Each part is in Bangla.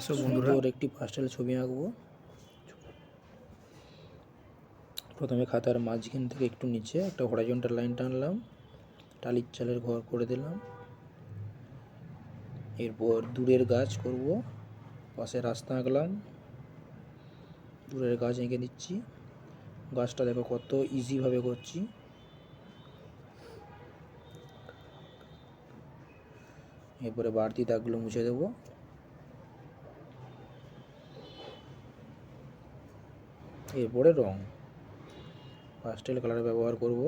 সুন্দর একটি পাস্টেল ছবি আঁকবো। প্রথমে খাতার মাঝখান থেকে একটু নিচে একটা হরাইজন্টাল লাইন টানলাম। টালির চালের ঘর করে দিলাম। এরপর দূরের গাছ করব। পাশে রাস্তা আঁকলাম। দূরের গাছ এঁকে দিচ্ছি। গাছটা দেখো কত ইজিভাবে করছি। এরপরে বাড়তি দাগগুলো মুছে দেবো। এরপরে রং পাস্টেল কালার ব্যবহার করব।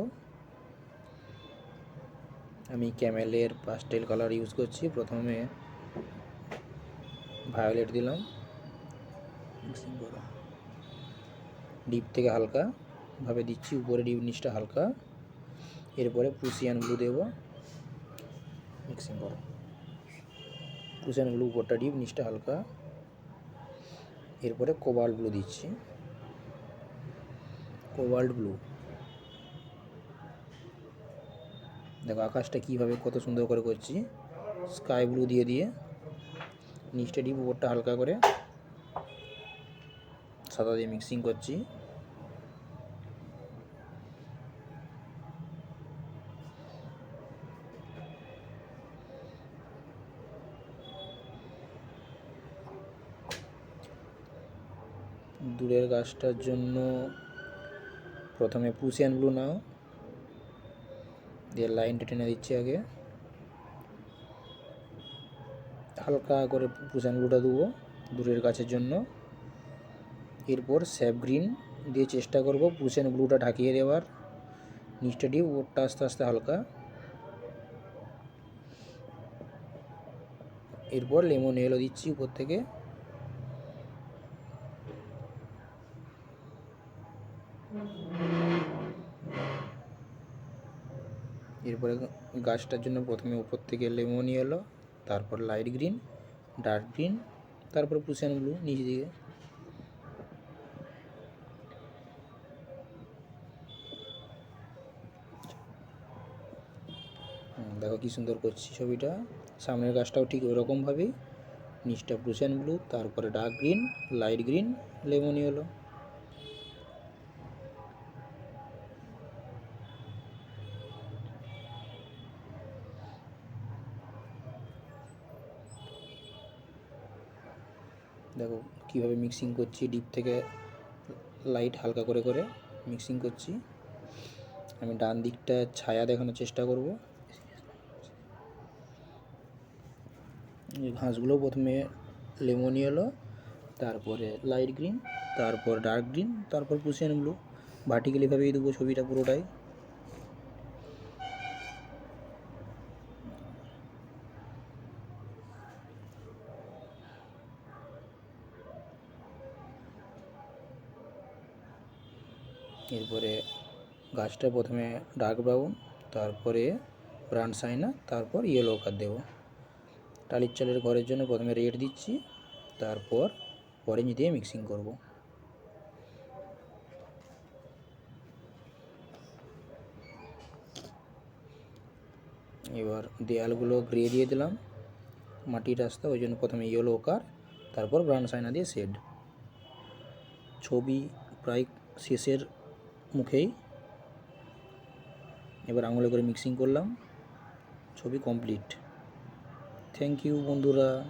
আমি ক্যামেলের পাস্টেল কালার ইউজ করছি। প্রথমে ভায়োলেট দিলাম। ডিপ থেকে হালকা ভাবে দিচ্ছি। উপরে ডিপ নিচটা হালকা। এরপরে প্রুসিয়ান ব্লু দেবো। মিক্সিং করো প্রুসিয়ান ব্লু উপরটা ডিপ নিচটা হালকা। এরপরে কোবাল্ট ব্লু দিচ্ছি। Cobalt blue. দেখো আকাশটা কীভাবে কত সুন্দর করে করছি। স্কাই ব্লু দিয়ে দিয়ে। নিচটা ডিপ, উপরটা হালকা করে। সাদা দিয়ে মিক্সিং করছি। দূরের গাছটার জন্য প্রথমে পুসিয়ান ব্লু নাও। দিয়ে লাইনটা টেনে দিচ্ছি আগে। হালকা করে পুসিয়ান ব্লুটা দেবো দূরের গাছের জন্য। এরপর স্যাপ গ্রিন দিয়ে চেষ্টা করব পুসিয়ান ব্লুটা ঢাকিয়ে দেওয়ার। নিচটা দিয়ে ওপরটা আস্তে আস্তে হালকা। এরপর লেমন এলো দিচ্ছি উপর থেকে। এরপরে গাছটার জন্য প্রথমে উপর থেকে লেমন এলো তারপর লাইট গ্রিন ডার্ক গ্রিন তারপর পুষান ব্লু নিচে দিকে। দেখো কি সুন্দর করছি ছবিটা। সামনের গাছটাও ঠিক ওরকমভাবেই। নিচটা ব্লুসেন ব্লু তারপরে dark green light green lemony হলো দেখো কীভাবে মিক্সিং করছি ডিপ থেকে লাইট হালকা করে করে মিক্সিং করছি। আমি ডান দিকটা ছায়া দেখানোর চেষ্টা করব। ঘাসগুলো প্রথমে লেমনি এলো তারপরে লাইট গ্রিন তারপর ডার্ক গ্রিন তারপর পুষিয়ান ব্লু ভার্টিক্যালিভাবেই দেবো ছবিটা পুরোটাই। এরপরে গাছটা প্রথমে ডার্ক ব্রাউন তারপরে ব্রাউন সাইনা তারপর ইয়েলো কার দেবো। টালির চালের ঘরের জন্য প্রথমে রেড দিচ্ছি, তারপর অরেঞ্জ দিয়ে মিক্সিং করব। এবার দেয়ালগুলো গ্রে দিয়ে দিলাম। মাটির রাস্তা, ওই জন্য প্রথমে ইয়েলো কার তারপর ব্রাউন সাইনা দিয়ে শেড ছবি প্রায় শেষের মুখেই। এবার আঙুলে করে মিক্সিং করলাম। ছবি কমপ্লিট থ্যাংক ইউ বন্ধুরা।